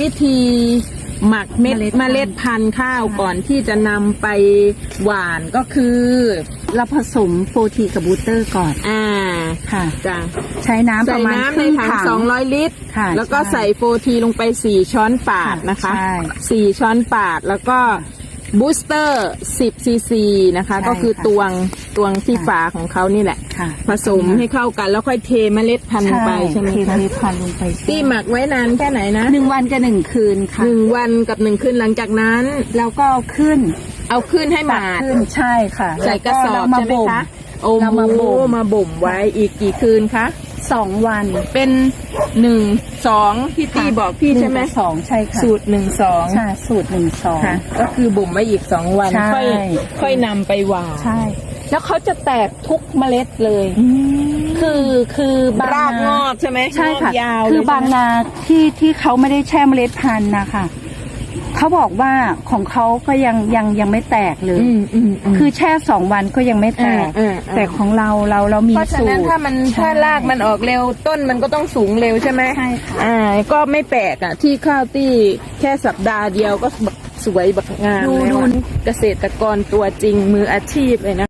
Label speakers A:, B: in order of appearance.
A: วิธีหมักเม็ด
B: เมล็ด
A: เมล็ดพันธุ์ข้าวก่อนที่จะนำไปหวานก็คือ
B: เราผสมโฟทีกับบูสเตอร์ก่อน
A: อ่า
B: ค่ะ
A: จ้ะ
B: ใช้น้ำป
A: ใส่
B: ระมาณ
A: น้ำ
B: ค
A: ใน
B: รึ่ง
A: ถัง
B: ถัง
A: 200ลิตร
B: ค่ะ
A: แล้วก็
B: ใช่
A: ใส่โฟทีลงไป4ช้อนปาดนะคะ
B: ใช่
A: 4ช้อนปาดแล้วก็ บูสเตอร์10ซีซีนะคะ
B: ใช่
A: ก็คือ
B: ค่ะ
A: ตวงตวงที่
B: ค่ะ
A: ฝาของเขานี่แหละ
B: ค่ะ
A: ผสมให้เข้ากันแล้วค่อยเทเมล็ดพันธุ์ลงไปใช่ไหม
B: เท
A: คะ
B: เมล็ดพันธุ์ลงไป
A: ที่หมักไว้นานแค่ไหนนะ
B: หนึ่งวันกับหนึ่งคืนค่ะ
A: หนึ่งวันกับหนึ่งคืนหลังจากนั้น
B: แล้วก็เอาขึ้น
A: เอาขึ้นให้ห
B: ตัก
A: มาด
B: ขึ้นใช่ค่ะ
A: ใส่กระสอบ
B: แล้วมา
A: ใช่ไหม
B: บ่ม
A: คะโอ้
B: เรามาบ่ม
A: มาบ่มไว้อีกกี่คืนคะ
B: สองวัน
A: เป็นหนึ่งสองพี่ตี้บอกพี่ใช่ไหม
B: นึ่งกับสองใช่ค่ะ
A: สูตรหนึ่งสอง
B: ใช่สูตรหนึ่งสอง
A: ค่ะ ก็คือบ่มไว้อีกสองวัน
B: ใช่
A: ค่อยค่อยนำไปหวาน
B: ใช่ แล้วเขาจะแตกทุกเมล็ดเลยคือคือบาง
A: ราก
B: นาง
A: อกใช่ไหม
B: ใช่ค่ะ
A: งอกยาว
B: คือ
A: เลย
B: บาง
A: ใช่ไหม
B: นาที่ที่เขาไม่ได้แช่เมล็ดพันธุ์นะคะ เขาบอกว่าของเขาก็ยังยังยังไม่แตกเลย
A: อืมอืมอืม
B: คือแช่สองวันก็ยังไม่แตก
A: อ่าอ่าอ่า
B: แต่ของเราเราเรามี
A: เพราะฉะ
B: สูต
A: นั้น
B: ร
A: ถ้ามัน
B: ใช่
A: ถ้ารากมันออกเร็วต้นมันก็ต้องสูงเร็วใช่ไหม
B: ใช่ค่ะ
A: อ่าก็ไม่แปลกอะ ที่ข้าวตี้แค่สัปดาห์เดียวก็บักสวยบักงาม
B: ดู
A: แล้ว
B: ดู
A: อะเกษตรกรตัวจริงมืออาชีพเลยนะ